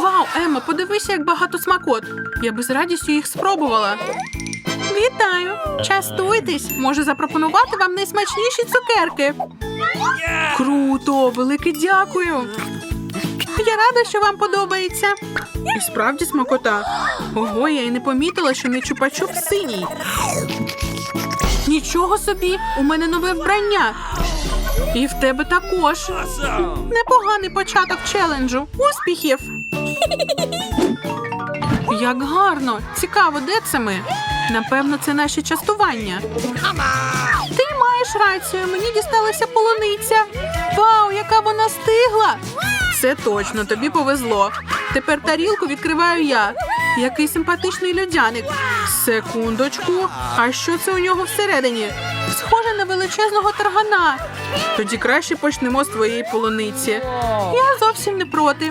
Вау, Емма, подивися, як багато смакот. Я би з радістю їх спробувала. Вітаю! Частуйтесь! Можу запропонувати вам найсмачніші цукерки. Круто! Велике дякую! Я рада, що вам подобається. І справді смакота. Ого, я й не помітила, що не чупачуп синій. Нічого собі, у мене нове вбрання. І в тебе також. Непоганий початок челенджу. Успіхів! Як гарно! Цікаво, де це ми? Напевно, це наші частування. Ти маєш рацію, мені дісталася полуниця. Вау, яка вона стигла! Це точно, тобі повезло. Тепер тарілку відкриваю я. Який симпатичний льодяник. Секундочку. А що це у нього всередині? Схоже на величезного таргана. Тоді краще почнемо з твоєї полуниці. Я зовсім не проти.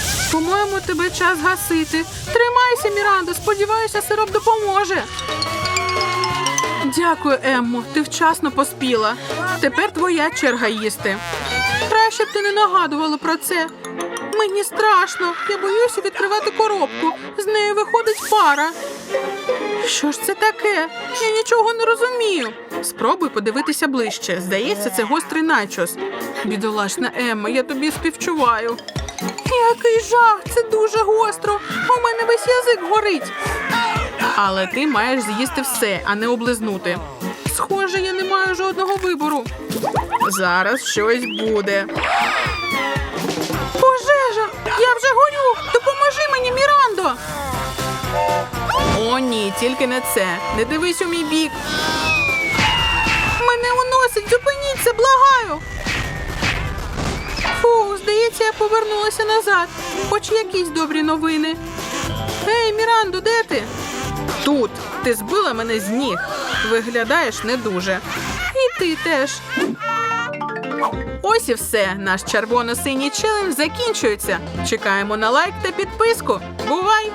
По-моєму, тебе час гасити. Тримайся, Міранда, сподіваюся, сироп допоможе. Дякую, Еммо. Ти вчасно поспіла. Тепер твоя черга їсти. Краще б ти не нагадувала про це. Мені страшно. Я боюся відкривати коробку. З нею виходить пара. Що ж це таке? Я нічого не розумію. Спробуй подивитися ближче. Здається, це гострий начос. Бідолашна Емма, я тобі співчуваю. Який жах! Це дуже гостро. У мене весь язик горить. Але ти маєш з'їсти все, а не облизнути. Схоже, я не маю жодного вибору. Зараз щось буде. Пожежа! Я вже горю! Допоможи мені, Мірандо! О, ні, тільки не це. Не дивись у мій бік. Мене уносить, зупиніться, благаю. Здається, я повернулася назад. Хоч якісь добрі новини. Ей, Міранду, де ти? Тут. Ти збила мене з ніг. Виглядаєш не дуже. І ти теж. Ось і все. Наш червоно-синій челендж закінчується. Чекаємо на лайк та підписку. Бувай!